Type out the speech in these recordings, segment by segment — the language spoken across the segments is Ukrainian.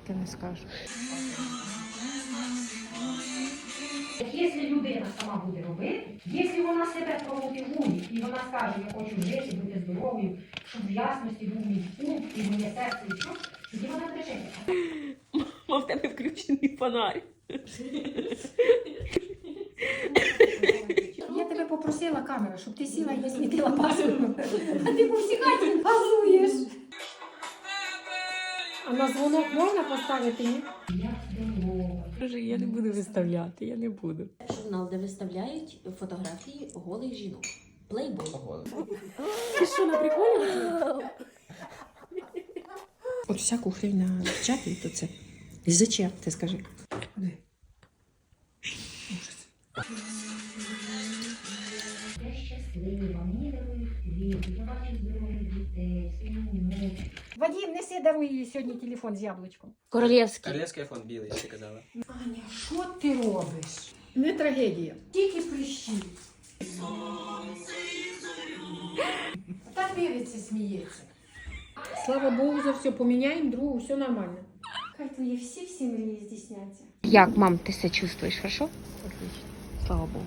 таке не скажу. Якщо людина сама буде робити, якщо вона себе промотивує і вона скаже, я хочу жити, бути здоровою, щоб в ясності був мій ум і моє серце, і що, тоді вона прижиється. Мав тебе включений фонарь. Я тебе попросила камера, щоб ти сіла і не смітила пасину. На дзвонок можна поставити? Ні? Я. Боже, я не буду виставляти, я не буду. Журнал, де виставляють фотографії голих жінок. Плейбой. Ти що, на приколі? От всяку хрень на чапі, то це. Зачем, ти скажи? Я щаслива, мені дарують квіти, я бачу Вадим, неси даруй їй сьогодні телефон з яблучком. Королівський. Королевський фон білий, як ти казала. Аня, що ти робиш? Не трагедія. Тільки прищі. Та дивиться, сміється. Слава Богу, за все. Поміняємо другу, все нормально. Хай твої всі-всі мрії здійсняться. Як, мам, ти себе чувствуєш, хорошо? Отлично. Слава Богу.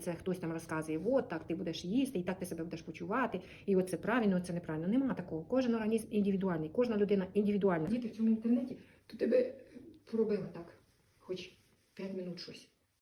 Оце хтось там розказує, от так ти будеш їсти, і так ти себе будеш почувати, і оце правильно, це неправильно. Нема такого. Кожен організм індивідуальний, кожна людина індивідуальна. Діти в цьому інтернеті, то тебе пробило так, хоч 5 минут щось.